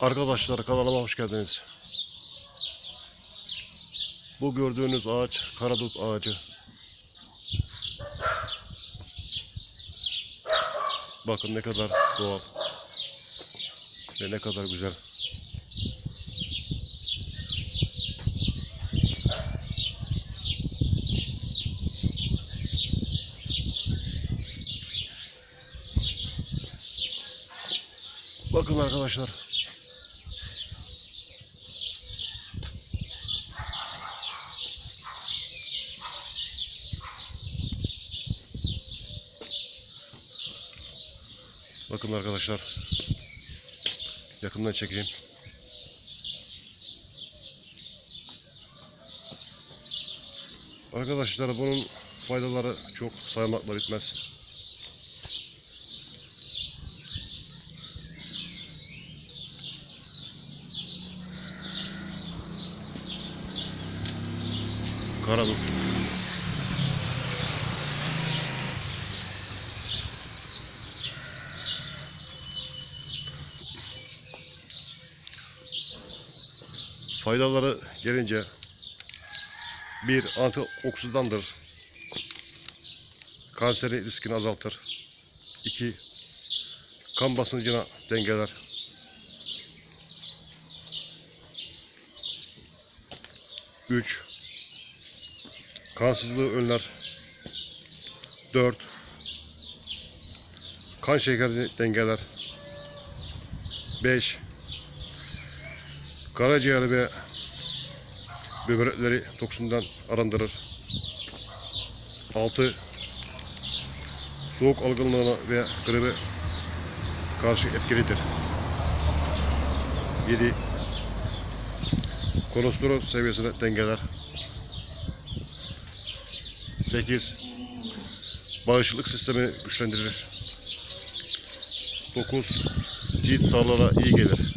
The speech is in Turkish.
Arkadaşlar kanalıma hoş geldiniz. Bu gördüğünüz ağaç karadut ağacı. Bakın ne kadar doğal ve ne kadar güzel. Bakın arkadaşlar. Bakın arkadaşlar. Yakından çekeyim. Arkadaşlar bunun faydaları çok saymakla bitmez. Karadut. Faydaları gelince bir antioksidandır. Kanserin riskini azaltır. İki kan basıncına dengeler. Üç kansızlığı önler. 4 kan şekerini dengeler. 5 karaciğer ve böbrekleri toksinden arındırır. 6 soğuk algınlığına ve gribe karşı etkilidir. 7 kolesterol seviyesini dengeler. 8 bağışıklık sistemi güçlendirir. 9 cilt sağlığına iyi gelir.